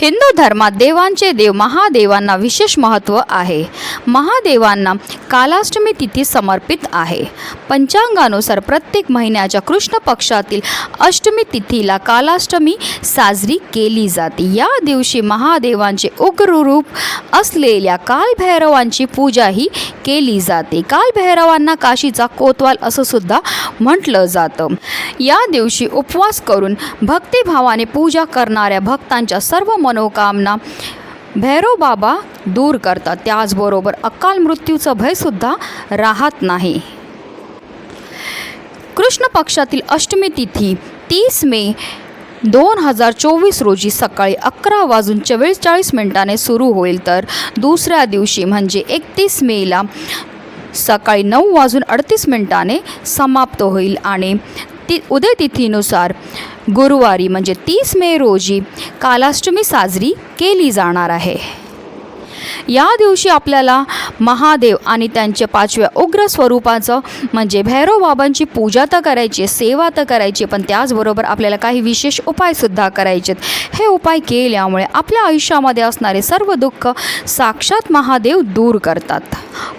हिंदू धर्मात देवांचे देव महादेवांना विशेष महत्त्व आहे. महादेवांना कालाष्टमी तिथी समर्पित आहे. पंचांगानुसार प्रत्येक महिन्याच्या कृष्ण पक्षातील अष्टमी तिथीला कालाष्टमी साजरी केली जाते. या दिवशी महादेवांचे उग्र रूप असलेल्या कालभैरवांची पूजाही केली जाते. कालभैरवांना काशीचा कोतवाल असं सुद्धा म्हटलं जातं. या दिवशी उपवास करून भक्तिभावाने पूजा करणाऱ्या भक्तांच्या सर्व मनोकामना भैरव बाबा दूर करतात. त्याचबरोबर अकाल मृत्यूचं भयसुद्धा राहत नाही. कृष्ण पक्षातील अष्टमी तिथी तीस मे दोन हजार चोवीस रोजी सकाळी अकरा वाजून चव्वेचाळीस मिनिटाने सुरू होईल. तर दुसऱ्या दिवशी म्हणजे एकतीस मेला सकाळी नऊ वाजून अडतीस मिनिटाने समाप्त होईल आणि ती उदय तिथीनुसार गुरुवारी म्हणजे तीस मे रोजी कालाष्टमी साजरी केली जाणार आहे. या दिवशी आपल्याला महादेव आणि त्यांच्या पाचव्या उग्र स्वरूपाचं म्हणजे भैरव बाबांची पूजा तर करायची सेवा तर करायची पण त्याचबरोबर आपल्याला काही विशेष उपायसुद्धा करायचेत. हे उपाय केल्यामुळे आपल्या आयुष्यामध्ये असणारे सर्व दुःख साक्षात महादेव दूर करतात.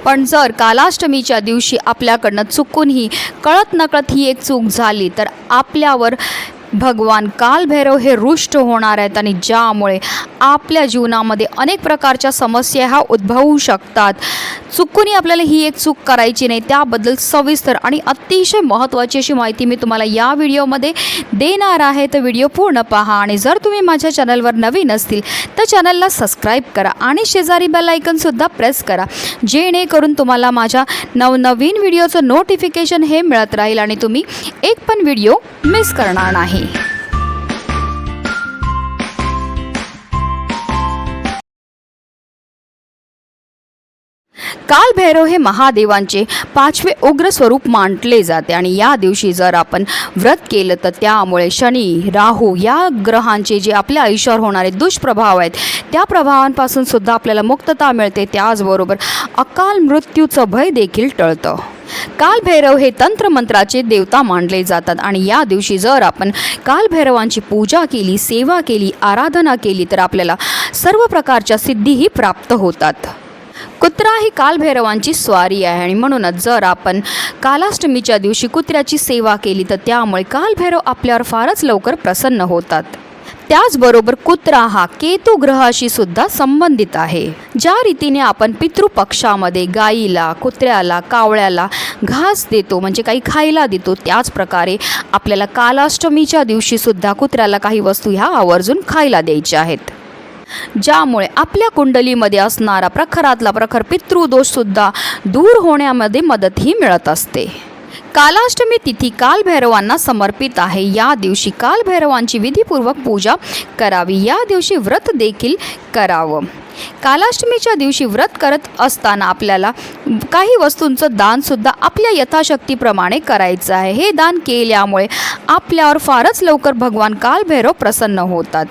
पण जर कालाष्टमीच्या दिवशी आपल्याकडनं चुकूनही कळत नकळत ही एक चूक झाली तर आपल्यावर भगवान कालभैरव हे रुष्ट होणार आहेत आणि ज्यामुळे आपल्या जीवनामध्ये अनेक प्रकारच्या समस्या ह्या उद्भवू शकतात. चुकूनही आपल्याला ही एक चूक करायची नाही त्याबद्दल सविस्तर आणि अतिशय महत्त्वाची अशी माहिती मी तुम्हाला या व्हिडिओमध्ये देणार आहे. तर व्हिडिओ पूर्ण पहा आणि जर तुम्ही माझ्या चॅनलवर नवीन असतील तर चॅनलला सबस्क्राईब करा आणि शेजारी बेल आयकनसुद्धा प्रेस करा. जेणेकरून तुम्हाला माझ्या नवनवीन व्हिडिओचं नोटिफिकेशन हे मिळत राहील आणि तुम्ही एक पण व्हिडिओ मिस करणार नाही. कालभैरव हे महादेवांचे पाचवे उग्र स्वरूप मांडले जाते आणि या दिवशी जर आपण व्रत केलं तर त्यामुळे शनी राहू या ग्रहांचे जे आपल्या आयुष्यावर होणारे दुष्प्रभाव आहेत त्या प्रभावांपासून सुद्धा आपल्याला मुक्तता मिळते. त्याचबरोबर अकाल मृत्यूचं भय देखील टळतं. कालभैरव हे तंत्रमंत्राचे देवता मानले जातात. आणि या दिवशी जर आपण कालभैरवांची पूजा केली सेवा केली आराधना केली तर आपल्याला सर्व प्रकारच्या सिद्धीही प्राप्त होतात. कुत्रा ही कालभैरवांची स्वारी आहे. आणि म्हणूनच जर आपण कालाष्टमीच्या दिवशी कुत्र्याची सेवा केली तर त्यामुळे कालभैरव आपल्यावर फारच लवकर प्रसन्न होतात. त्याचबरोबर कुत्रा हा केतू ग्रहाशी सुद्धा संबंधित आहे. ज्या रीतीने आपण पितृपक्षामध्ये गाईला कुत्र्याला कावळ्याला घास देतो म्हणजे काही खायला देतो त्याच प्रकारे आपल्याला कालाष्टमीच्या दिवशी सुद्धा कुत्र्याला काही वस्तू ह्या आवर्जून खायला द्यायच्या आहेत. ज्यामुळे आपल्या कुंडलीमध्ये असणारा प्रखरातला प्रखर पितृदोषसुद्धा दूर होण्यामध्ये मदतही मिळत असते. कालाष्टमी तिथी कालभैरवांना समर्पित आहे. या दिवशी कालभैरवांची विधीपूर्वक पूजा करावी. या दिवशी व्रत देखील करावं. कालाष्टमीच्या दिवशी व्रत करत असताना आपल्याला काही वस्तूंचं दानसुद्धा आपल्या यथाशक्तीप्रमाणे करायचं आहे. हे दान केल्यामुळे आपल्यावर फारच लवकर भगवान कालभैरव प्रसन्न होतात.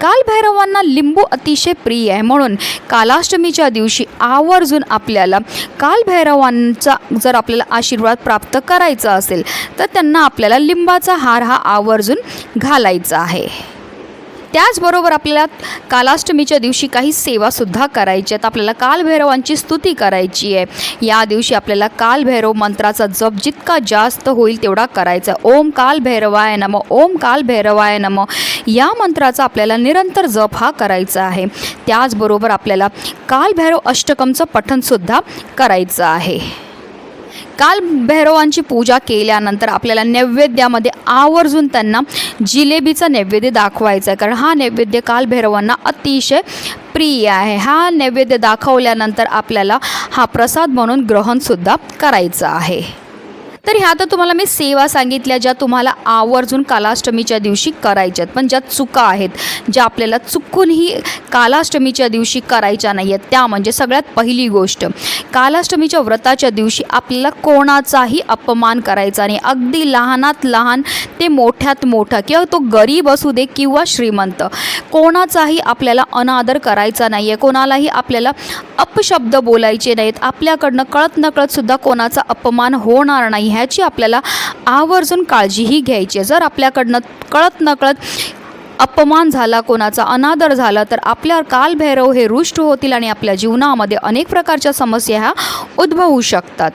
कालभैरवांना लिंबू अतिशय प्रिय आहे. म्हणून कालाष्टमीच्या दिवशी आवर्जून आपल्याला कालभैरवांचा जर आपल्याला आशीर्वाद प्राप्त करायचा असेल तर त्यांना आपल्याला लिंबाचा हार हा आवर्जून घालायचा आहे. त्याचबरोबर आपल्याला कालाष्टमीच्या दिवशी काही सेवासुद्धा करायची आहेत. आपल्याला कालभैरवांची स्तुती करायची आहे. या दिवशी आपल्याला कालभैरव मंत्राचा जप जितका जास्त होईल तेवढा करायचा ओम कालभैरवाय नम ओम कालभैरवाय नम. या मंत्राचा आपल्याला निरंतर जप हा करायचा आहे. त्याचबरोबर आपल्याला कालभैरव अष्टकमचं पठणसुद्धा करायचं आहे. काल भैरवांची पूजा केल्यानंतर आपल्याला नैवेद्यामध्ये आवर्जून त्यांना जिलेबीचा नैवेद्य दाखवायचा आहे. कारण हा नैवेद्य काल भैरवांना अतिशय प्रिय आहे. हा नैवेद्य दाखवल्यानंतर आपल्याला हा प्रसाद म्हणून ग्रहणसुद्धा करायचं आहे. तर ह्या तर तुम्हाला मी सेवा सांगितल्या ज्या तुम्हाला आवर्जून कालाष्टमीच्या दिवशी करायच्यात पण ज्या चुका आहेत ज्या आपल्याला चुकूनही कालाष्टमीच्या दिवशी करायच्या नाही आहेत त्या म्हणजे सगळ्यात पहिली गोष्ट कालाष्टमीच्या व्रताच्या दिवशी आपल्याला कोणाचाही अपमान करायचा नाही. अगदी लहानात लहान ते मोठ्यात मोठा किंवा तो गरीब असू दे किंवा श्रीमंत कोणाचाही आपल्याला अनादर करायचा नाही आहे कोणालाही आपल्याला अपशब्द बोलायचे नाहीत. आपल्याकडनं कळत नकळतसुद्धा कोणाचा अपमान होणार नाही. ह्याची आपल्याला आवर्जून काळजीही घ्यायची आहे. जर आपल्याकडनं कळत नकळत अपमान झाला कोणाचा अनादर झाला तर आपल्या कालभैरव हे रुष्ट होतील आणि आपल्या जीवनामध्ये अनेक प्रकारच्या समस्या ह्या उद्भवू शकतात.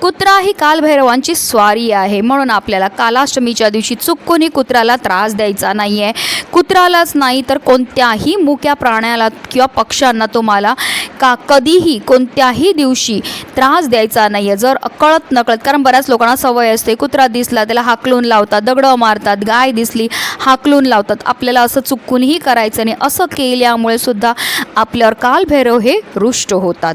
कुत्रा ही कालभैरवांची स्वारी आहे. म्हणून आपल्याला कालाष्टमीच्या दिवशी चुकूनही कुत्र्याला त्रास द्यायचा नाही आहे कुत्रालाच नाही तर कोणत्याही मुक्या प्राण्याला किंवा पक्ष्यांना तुम्हाला का कधीही कोणत्याही दिवशी त्रास द्यायचा नाही आहे जर कळत नकळत कारण बऱ्याच लोकांना सवय असते कुत्रा दिसला त्याला हाकलून लावतात दगडं मारतात गाय दिसली हाकलून लावतात. आपल्याला असं चुकूनही करायचं नाही. असं केल्यामुळे सुद्धा आपल्यावर कालभैरव हे रुष्ट होतात.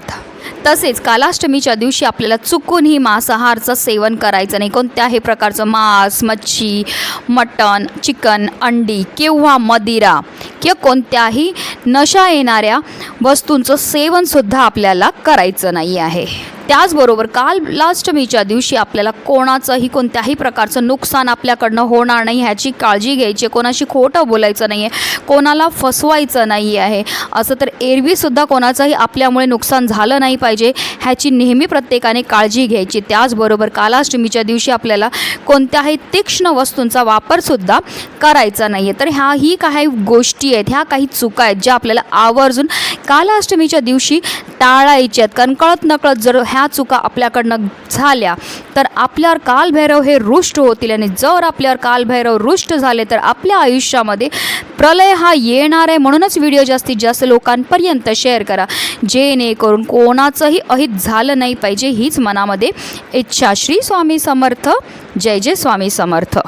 तसेच कालाष्टमीच्या दिवशी आपल्याला चुकूनही मांसाहारचं सेवन करायचं नाही. कोणत्याही प्रकारचं मांस मच्छी मटण चिकन अंडी किंवा मदिरा किंवा कोणत्याही नशा येणाऱ्या वस्तूंचं सेवनसुद्धा आपल्याला करायचं नाही आहे. त्याचबरोबर कालष्टमीच्या दिवशी आपल्याला कोणाचंही कोणत्याही प्रकारचं नुकसान आपल्याकडनं होणार नाही ह्याची काळजी घ्यायची कोणाशी खोटं बोलायचं नाही आहे कोणाला फसवायचं नाही आहे. असं तर एरवीसुद्धा कोणाचंही आपल्यामुळे नुकसान झालं नाही पाहिजे ह्याची नेहमी प्रत्येकाने काळजी घ्यायची. त्याचबरोबर कालाष्टमीच्या दिवशी आपल्याला कोणत्याही तीक्ष्ण वस्तूंचा वापरसुद्धा करायचा नाही आहे तर ह्या ही काही गोष्टी आहेत ह्या काही चुका आहेत ज्या आपल्याला आवर्जून कालाष्टमीच्या दिवशी टाळायच्या आहेत. कारण कळत नकळत जर ह्या चुका आपल्याकडनं झाल्या तर आपल्यावर कालभैरव हे रुष्ट होतील आणि जर आपल्यावर कालभैरव रुष्ट झाले तर आपल्या आयुष्यामध्ये प्रलय हा येणार आहे. म्हणूनच व्हिडिओ जास्तीत जास्त लोकांपर्यंत शेअर करा. जेणेकरून कोणाचंही अहित झालं नाही पाहिजे हीच मनामध्ये इच्छा. श्री स्वामी समर्थ. जय जय स्वामी समर्थ.